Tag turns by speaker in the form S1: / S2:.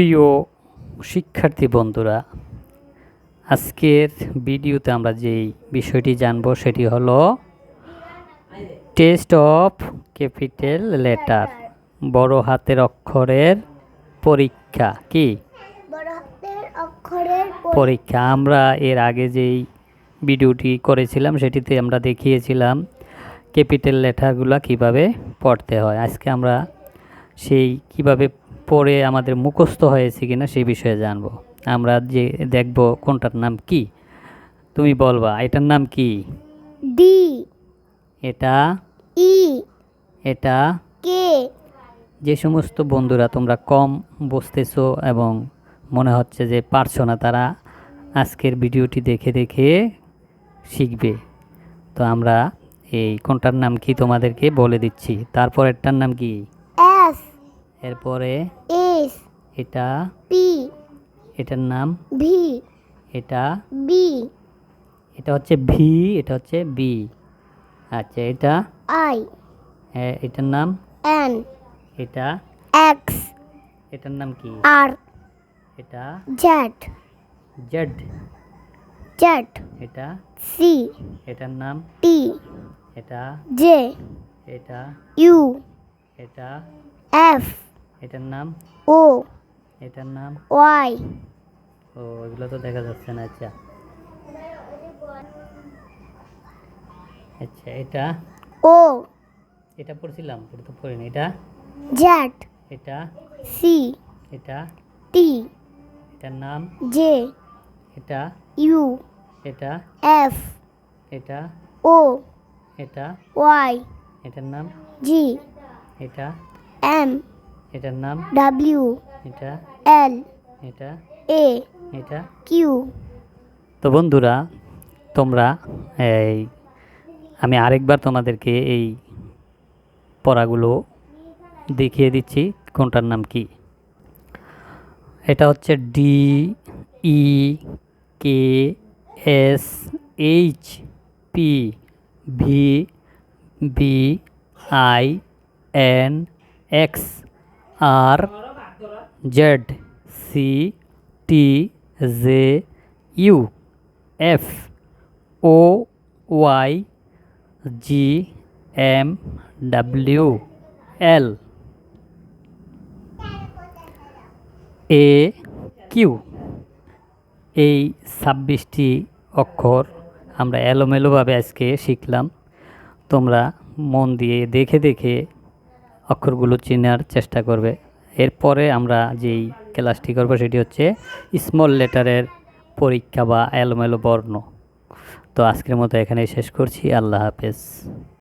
S1: প্রিয় শিক্ষার্থী বন্ধুরা আজকের ভিডিওতে আমরা যেই বিষয়টি জানব সেটি হলো টেস্ট অফ ক্যাপিটাল লেটার বড় হাতের অক্ষরের পরীক্ষা কি? পরীক্ষা। আমরা এর আগে যেই ভিডিওটি করেছিলাম সেটিতে আমরা দেখিয়েছিলাম ক্যাপিটাল লেটারগুলো কীভাবে পড়তে হয়। আজকে আমরা সেই কীভাবে পড়ে আমাদের মুখস্থ হয়েছে কিনা সেই বিষয়ে জানব। আমরা যে দেখব কোনটার নাম কি? তুমি বলবা এটার নাম কি?
S2: ডি।
S1: এটা?
S2: ই।
S1: এটা?
S2: কে?
S1: যে সমস্ত বন্ধুরা তোমরা কম বসতেছো এবং মনে হচ্ছে যে পারছ না তারা আজকের ভিডিওটি দেখে দেখে শিখবে। তো আমরা এই কোনটার নাম কি তোমাদেরকে বলে দিচ্ছি? তারপরেরটার নাম কি? এরপরে
S2: এস
S1: এটা
S2: পি
S1: এটার নাম
S2: ভি
S1: এটা
S2: বি
S1: এটা হচ্ছে ভি এটা হচ্ছে বি। আচ্ছা এটা
S2: আই
S1: এটার নাম
S2: এন
S1: এটা
S2: এক্স
S1: এটার নাম কি?
S2: আর
S1: এটা
S2: জেড
S1: জেড।
S2: জেড
S1: এটা
S2: সি
S1: এটার নাম
S2: টি
S1: এটা
S2: জে
S1: এটা
S2: ইউ
S1: এটা
S2: এফ
S1: এটার নাম?
S2: ও।
S1: এটার নাম?
S2: ওয়াই।
S1: ও এগুলো তো দেখা যাচ্ছে না আচ্ছা। আচ্ছা এটা?
S2: ও।
S1: এটা পড়ছিলাম এটা তো পড়িনি। এটা?
S2: জেড
S1: এটা?
S2: সি।
S1: এটা?
S2: টি।
S1: এটার নাম?
S2: জে।
S1: এটা?
S2: ইউ।
S1: এটা?
S2: এফ।
S1: এটা?
S2: ও।
S1: এটা?
S2: ওয়াই।
S1: এটার নাম?
S2: জি।
S1: এটা?
S2: এম।
S1: এটার নাম?
S2: ডাব্লিউ
S1: এটা?
S2: এল
S1: এটা?
S2: এ
S1: এটা?
S2: কিউ
S1: তো বন্ধুরা তোমরা এই আমি আরেকবার তোমাদেরকে এই পড়াগুলো দেখিয়ে দিচ্ছি কোনটার নাম কি? এটা হচ্ছে D E K S H P V B I N X R Z C T J U F O Y G M W L. A Q. এই ছাব্বিশটি অক্ষর আমরা এলোমেলোভাবে আজকে শিখলাম। তোমরা মন দিয়ে দেখে দেখে অক্ষরগুলো চেনার চেষ্টা করবে। এরপরে আমরা যেই ক্লাসটি করব সেটি হচ্ছে স্মল লেটারের পরীক্ষা বা এলোমেলো বর্ণ। তো আজকের মতো এখানেই শেষ করছি। আল্লাহ হাফেজ।